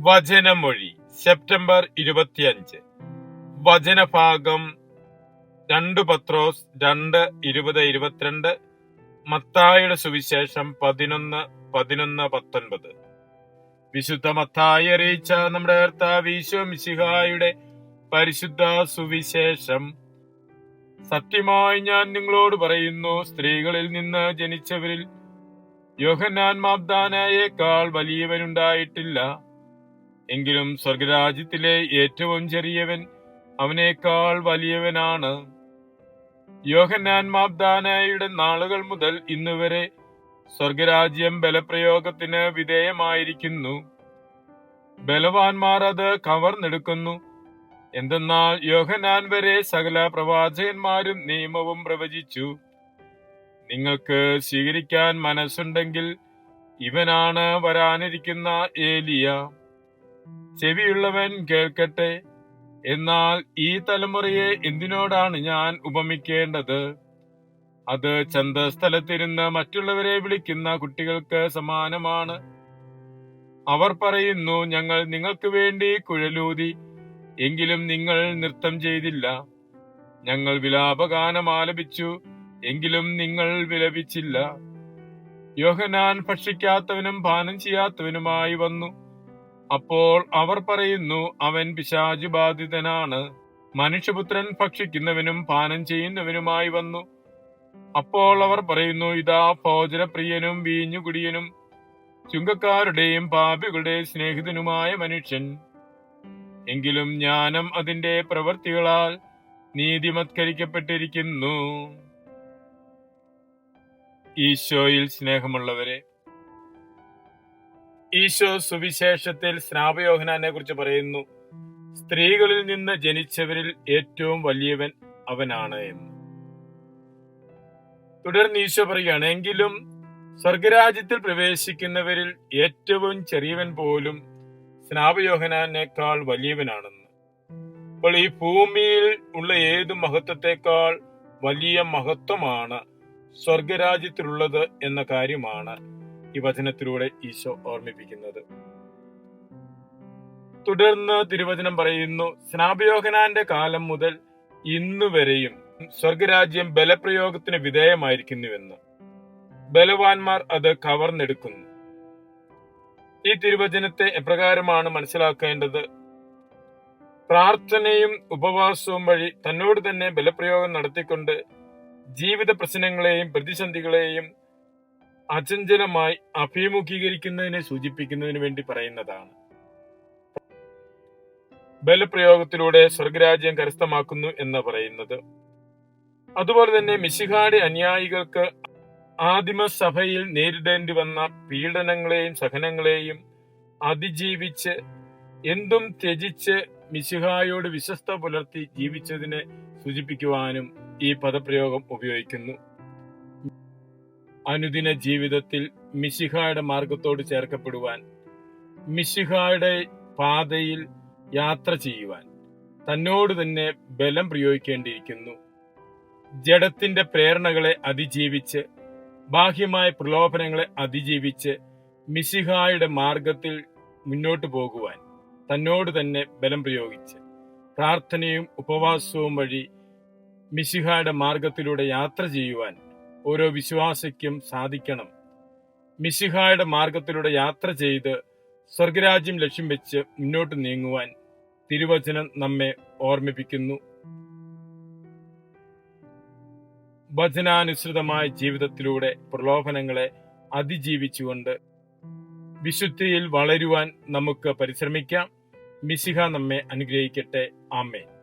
വചനമൊഴി September ഇരുപത്തിയഞ്ച്. വചനഭാഗം രണ്ട് പത്രോസ് രണ്ട് ഇരുപത് ഇരുപത്തിരണ്ട് മത്തായുടെ സുവിശേഷം പതിനൊന്ന് പതിനൊന്ന് പത്തൊൻപത്. വിശുദ്ധ മത്തായി അറിയിച്ച നമ്മുടെ കർത്താവ് പരിശുദ്ധ സുവിശേഷം. സത്യമായി ഞാൻ നിങ്ങളോട് പറയുന്നു സ്ത്രീകളിൽ നിന്ന് ജനിച്ചവരിൽ യോഹന്നാൻ മാബ്ദാനായേക്കാൾ വലിയവനുണ്ടായിട്ടില്ല. എങ്കിലും സ്വർഗരാജ്യത്തിലെ ഏറ്റവും ചെറിയവൻ അവനേക്കാൾ വലിയവനാണ്. യോഹന്നാൻ മാബ്ദാനായുടെ നാളുകൾ മുതൽ ഇന്നുവരെ സ്വർഗരാജ്യം ബലപ്രയോഗത്തിന് വിധേയമായിരിക്കുന്നു. ബലവാന്മാർ അത് കവർന്നെടുക്കുന്നു. എന്തെന്നാൽ യോഹനാൻ വരെ സകല പ്രവാചകന്മാരും നിയമവും പ്രവചിച്ചു. നിങ്ങൾക്ക് സ്വീകരിക്കാൻ മനസ്സുണ്ടെങ്കിൽ ഇവനാണ് വരാനിരിക്കുന്ന ഏലിയ. ചെവിയുള്ളവൻ കേൾക്കട്ടെ. എന്നാൽ ഈ തലമുറയെ എന്തിനോടാണ് ഞാൻ ഉപമിക്കേണ്ടത്? അത് ചന്തസ്ഥലത്തിരുന്ന് മറ്റുള്ളവരെ വിളിക്കുന്ന കുട്ടികൾക്ക് സമാനമാണ്. അവർ പറയുന്നു ഞങ്ങൾ നിങ്ങൾക്ക് വേണ്ടി കുഴലൂതി എങ്കിലും നിങ്ങൾ നൃത്തം ചെയ്തില്ല. ഞങ്ങൾ വിലാപഗാനം ആലപിച്ചു എങ്കിലും നിങ്ങൾ വിലപിച്ചില്ല. യോഹനാൻ ഭക്ഷിക്കാത്തവനും പാനം ചെയ്യാത്തവനുമായി വന്നു. അപ്പോൾ അവർ പറയുന്നു അവൻ പിശാചു ബാധിതനാണ് മനുഷ്യപുത്രൻ ഭക്ഷിക്കുന്നവനും പാനം ചെയ്യുന്നവനുമായി വന്നു. അപ്പോൾ അവർ പറയുന്നു ഇതാ ഭോജനപ്രിയനും വീഞ്ഞുകുടിയനും ചുങ്കക്കാരുടെയും പാപികളുടെ സ്നേഹിതനുമായ മനുഷ്യൻ. എങ്കിലും ജ്ഞാനം അതിന്റെ പ്രവൃത്തികളാൽ നീതിമത്കരിക്കപ്പെട്ടിരിക്കുന്നു. ഈശോയിൽ സ്നേഹമുള്ളവരെ ഈശോ സുവിശേഷത്തിൽ സ്നാപയോഹനാനെ കുറിച്ച് പറയുന്നു സ്ത്രീകളിൽ നിന്ന് ജനിച്ചവരിൽ ഏറ്റവും വലിയവൻ അവനാണ് എന്ന്. തുടർന്ന് ഈശോ പറയുകയാണ് എങ്കിലും സ്വർഗരാജ്യത്തിൽ പ്രവേശിക്കുന്നവരിൽ ഏറ്റവും ചെറിയവൻ പോലും സ്നാപയോഹനാനേക്കാൾ വലിയവനാണെന്ന്. അപ്പോൾ ഈ ഭൂമിയിൽ ഉള്ള ഏത് മഹത്വത്തെക്കാൾ വലിയ മഹത്വമാണ് സ്വർഗരാജ്യത്തിലുള്ളത് എന്ന കാര്യമാണ് ഈ വചനത്തിലൂടെ ഈശോ ഓർമ്മിപ്പിക്കുന്നത്. തുടർന്ന് തിരുവചനം പറയുന്നു സ്നാപയോഹനാന്റെ കാലം മുതൽ ഇന്നുവരെയും സ്വർഗരാജ്യം ബലപ്രയോഗത്തിന് വിധേയമായിരിക്കുന്നുവെന്ന് ബലവാന്മാർ അത് കവർന്നെടുക്കുന്നു. ഈ തിരുവചനത്തെ എപ്രകാരമാണ് മനസ്സിലാക്കേണ്ടത്? പ്രാർത്ഥനയും ഉപവാസവും വഴി തന്നോട് തന്നെ ബലപ്രയോഗം നടത്തിക്കൊണ്ട് ജീവിത പ്രശ്നങ്ങളെയും പ്രതിസന്ധികളെയും അചഞ്ചലമായി അഭിമുഖീകരിക്കുന്നതിനെ സൂചിപ്പിക്കുന്നതിന് വേണ്ടി പറയുന്നതാണ്. ബലപ്രയോഗത്തിലൂടെ സ്വർഗരാജ്യം കരസ്ഥമാക്കുന്നു എന്ന് പറയുന്നത്. അതുപോലെ തന്നെ മിശിഹാടി അനുയായികൾക്ക് ആദിമ സഭയിൽ നേരിടേണ്ടി വന്ന പീഡനങ്ങളെയും സഹനങ്ങളെയും അതിജീവിച്ച് എന്തും ത്യജിച്ച് മിശിഹായോട് വിശ്വസ്ത പുലർത്തി ജീവിച്ചതിനെ സൂചിപ്പിക്കുവാനും ഈ പദപ്രയോഗം ഉപയോഗിക്കുന്നു. അനുദിന ജീവിതത്തിൽ മിശിഹായുടെ മാർഗത്തോട് ചേർക്കപ്പെടുവാൻ മിശിഹായുടെ പാതയിൽ യാത്ര ചെയ്യുവാൻ തന്നോട് തന്നെ ബലം പ്രയോഗിക്കേണ്ടിയിരിക്കുന്നു. ജഡത്തിന്റെ പ്രേരണകളെ അതിജീവിച്ച് ബാഹ്യമായ പ്രലോഭനങ്ങളെ അതിജീവിച്ച് മിശിഹായുടെ മാർഗത്തിൽ മുന്നോട്ടു പോകുവാൻ തന്നോട് തന്നെ ബലം പ്രയോഗിച്ച് പ്രാർത്ഥനയും ഉപവാസവും വഴി മിശിഹായുടെ മാർഗത്തിലൂടെ യാത്ര ചെയ്യുവാൻ ഓരോ വിശ്വാസിക്കും സാധിക്കണം. മിശിഹായുടെ മാർഗത്തിലൂടെ യാത്ര ചെയ്ത് സ്വർഗരാജ്യം ലക്ഷ്യം വെച്ച് മുന്നോട്ട് നീങ്ങുവാൻ തിരുവചനം നമ്മെ ഓർമ്മിപ്പിക്കുന്നു. വചനാനുസൃതമായ ജീവിതത്തിലൂടെ പ്രലോഭനങ്ങളെ അതിജീവിച്ചുകൊണ്ട് വിശുദ്ധിയിൽ വളരുവാൻ നമുക്ക് പരിശ്രമിക്കാം. മിശിഹ നമ്മെ അനുഗ്രഹിക്കട്ടെ. ആമേൻ.